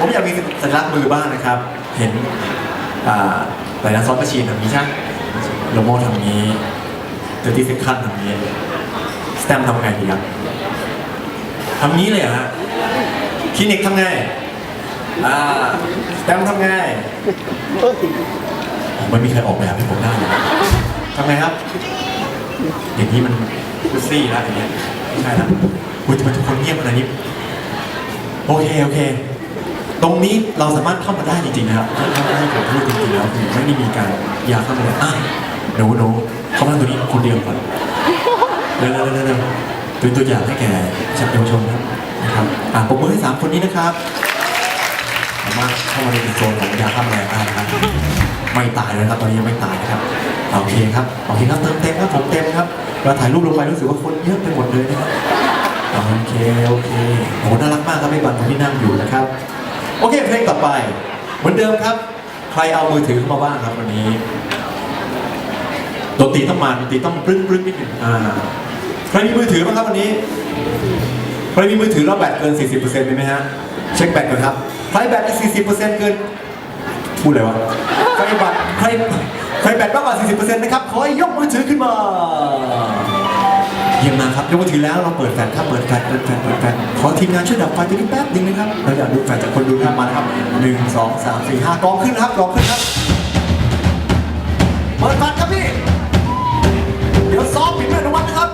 ผมอยากมีสัญลักษณ์มือบ้างนะครับ เห็นอ่าหลายนักซอสกระชีนทำนี้ใช่ไหมโลโมทำนี้เดอร์ตี้เซคันทำนี้สแตมทำไงดีครับทำนี้เลยฮะคลินิกทำไงอ่าสแตมทำไงไม่มีใครออกแบบให้ผมได้เลยทำไงครับ อย่างนี้มันกุซี่แล้วอย่างเงี้ยไม่ใช่ละอุ้ยทำไมทุกคนเงียบขนาดนี้ โอเค โอเค ตรงนี้เราสามารถเข้ามาได้จริงๆนะครับถ้าถ้าให้ผมพูดจริงๆแล้วคือไม่ได้มีการอยากเข้ามาเลยอะหนูหนูเข้ามาตรงนี้คนเดียวก่อนเร็วเร็วเร็วเร็วเป็นตัวอย่างให้แก่ชาวเยาวชนครับนะครับอะปรบมือให้สามคนนี้นะครับสามารถเข้ามาในโซนของยาฆ่าแมลงได้นะครับไม่ตายเลยนะครับตอนนี้ยังไม่ตายนะครับโอเคครับโอเคครับเติมเต็มครับผมเต็มครับเราถ่ายรูปลงไปรู้สึกว่าคนเยอะไปหมดเลยนะครับโอเคโอเคโหน่ารักมากครับไอ้บันที่นั่งอยู่นะครับ โอเคเพลงต่อไป เหมือนเดิมครับ ใครเอามือถือเข้ามาบ้างครับวันนี้ดนตรีต้องมาดนตรีต้องปรึ้งปรึ้งนิดหนึ่งอ่าใครมีมือถือบ้างครับวันนี้ใครมีมือถือแล้วแบตเกิน 40%มีไหมฮะเช็คแบตก่อนครับใครแบต40%เกินพูดอะไรวะใครแบตใครใครแบตมากกว่า 40%นะครับขอยกมือถือขึ้นมา เยี่ยมมากครับยกมือถือแล้วเราเปิดแฟลชครับเปิดแฟลชเปิดแฟลชเปิดแฟลชขอทีมงานช่วยดับไฟตรงนี้แป๊บนึงนะครับเราอยากดูแฟลชจากคนดูนะครับมานะครับหนึ่งสองสามสี่ห้ากองขึ้นนะครับกองขึ้นครับเปิดแฟลชครับพี่เดี๋ยวซ้อมผิดไม่อนุมัตนะครับ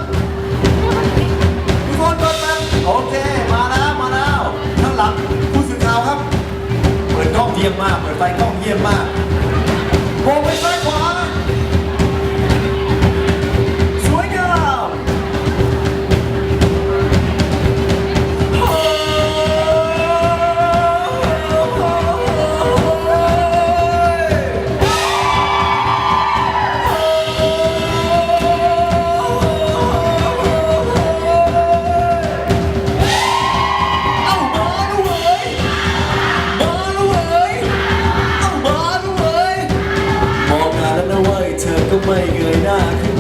ทุกคนเปิดแฟลชโอเคมาแล้วมาแล้วข้างหลังผู้สื่อข่าวครับ เปิดกล้องเยี่ยมมาก เปิดไฟกล้องเยี่ยมมากโบไป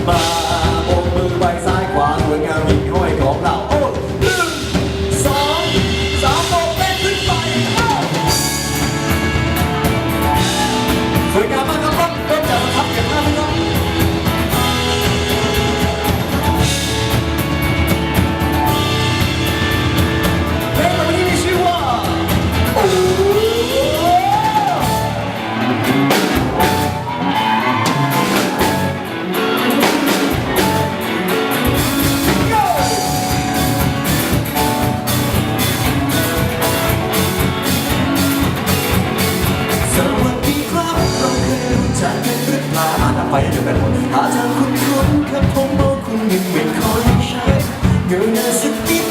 น้ ให้เดียวกันหมดอาจจะคุ้นคุ้นๆแค่ผมมองคุณยังไม่ค่อยใช่เงยหน้าสักนิด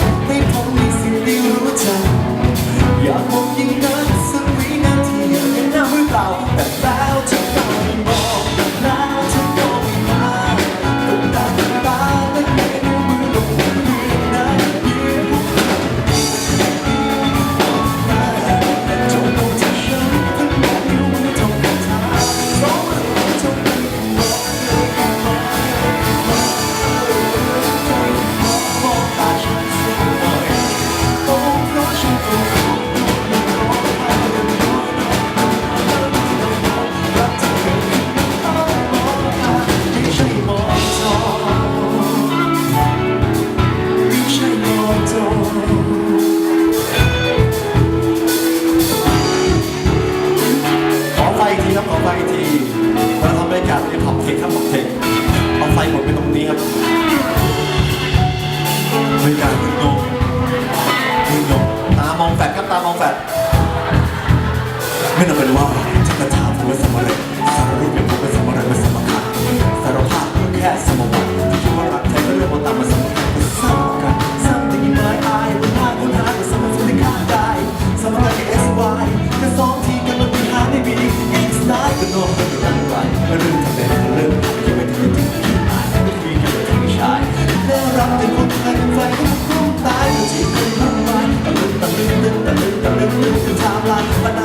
ได้ก็นอกก็เป็นอะไรก็เรื่องทำเป็นเรื่องที่ไม่ถึงที่คิดอ่านไม่คุยกันเลยที่ชายน่ารักแต่คนไทยไฟก็คงตายก็จีบกันวุ่นวายตะลึงตะลึงตึงตะลึงตะลึงตึงตึงไทม์ไลน์ปัญหา